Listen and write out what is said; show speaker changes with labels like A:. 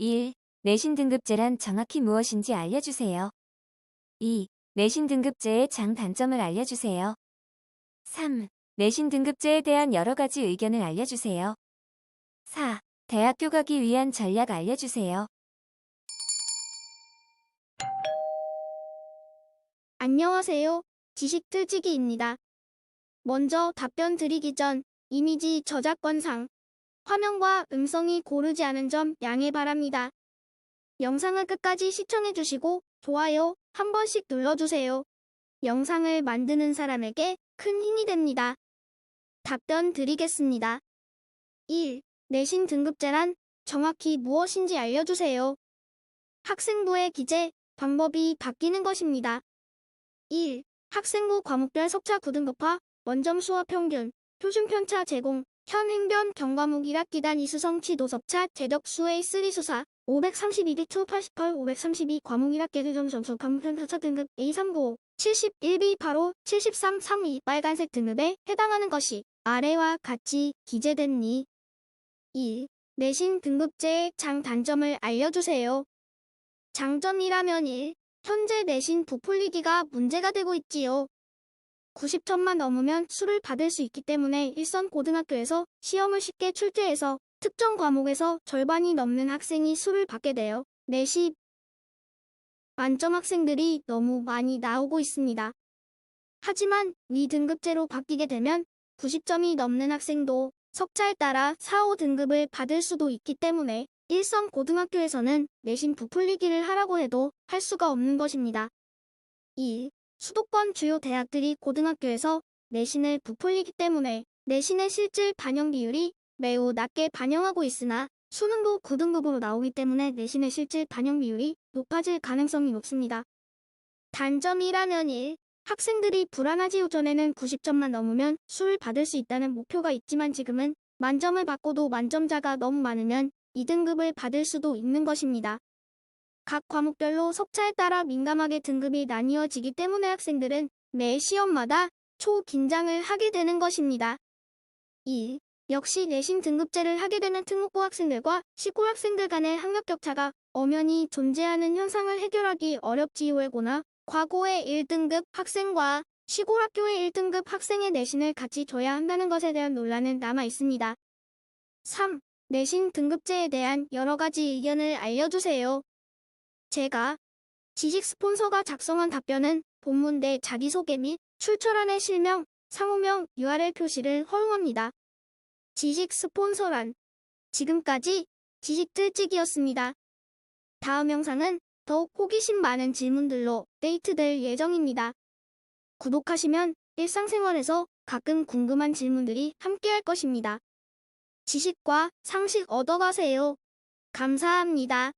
A: 1. 내신 등급제란 정확히 무엇인지 알려주세요. 2. 내신 등급제의 장단점을 알려주세요. 3. 내신 등급제에 대한 여러 가지 의견을 알려주세요. 4. 대학교 가기 위한 전략 알려주세요.
B: 안녕하세요. 지식틀치기입니다. 먼저 답변 드리기 전 이미지 저작권상 화면과 음성이 고르지 않은 점 양해 바랍니다. 영상을 끝까지 시청해주시고 좋아요 한 번씩 눌러주세요. 영상을 만드는 사람에게 큰 힘이 됩니다. 답변 드리겠습니다. 1. 내신 등급제란 정확히 무엇인지 알려주세요. 학생부의 기재, 방법이 바뀌는 것입니다. 1. 학생부 과목별 석차 9등급화, 원점 수업 평균, 표준 편차 제공, 현 행변 경과목 1학기단 이수성 치도섭차 제덕 수의 3 수사 532비 투 88, 532 과목 1학기 교정 점수 편차 등급 A395 71비 바로 73, 32 빨간색 등급에 해당하는 것이 아래와 같이 기재됐니. 2. 내신 등급제의 장단점을 알려주세요. 장점이라면 1. 현재 내신 부풀리기가 문제가 되고 있지요. 90점만 넘으면 수를 받을 수 있기 때문에 일선 고등학교에서 시험을 쉽게 출제해서 특정 과목에서 절반이 넘는 학생이 수를 받게 되어 내시 만점 학생들이 너무 많이 나오고 있습니다. 하지만 위 등급제로 바뀌게 되면 90점이 넘는 학생도 석차에 따라 4, 5등급을 받을 수도 있기 때문에 일선 고등학교에서는 내신 부풀리기를 하라고 해도 할 수가 없는 것입니다. 2. 수도권 주요 대학들이 고등학교에서 내신을 부풀리기 때문에 내신의 실질 반영 비율이 매우 낮게 반영하고 있으나 수능도 9등급으로 나오기 때문에 내신의 실질 반영 비율이 높아질 가능성이 높습니다. 단점이라면 1. 학생들이 불안하지요 전에는 90점만 넘으면 수를 받을 수 있다는 목표가 있지만 지금은 만점을 받고도 만점자가 너무 많으면 2등급을 받을 수도 있는 것입니다. 각 과목별로 석차에 따라 민감하게 등급이 나뉘어지기 때문에 학생들은 매 시험마다 초긴장을 하게 되는 것입니다. 2. 역시 내신 등급제를 하게 되는 특목고 학생들과 시골 학생들 간의 학력 격차가 엄연히 존재하는 현상을 해결하기 어렵지요에고나 과거의 1등급 학생과 시골 학교의 1등급 학생의 내신을 같이 줘야 한다는 것에 대한 논란은 남아 있습니다. 3. 내신 등급제에 대한 여러 가지 의견을 알려주세요. 제가 지식 스폰서가 작성한 답변은 본문 내 자기소개 및 출처란의 실명, 상호명, URL 표시를 허용합니다. 지식 스폰서란 지금까지 지식 틀찍이었습니다. 다음 영상은 더욱 호기심 많은 질문들로 데이트될 예정입니다. 구독하시면 일상생활에서 가끔 궁금한 질문들이 함께할 것입니다. 지식과 상식 얻어가세요. 감사합니다.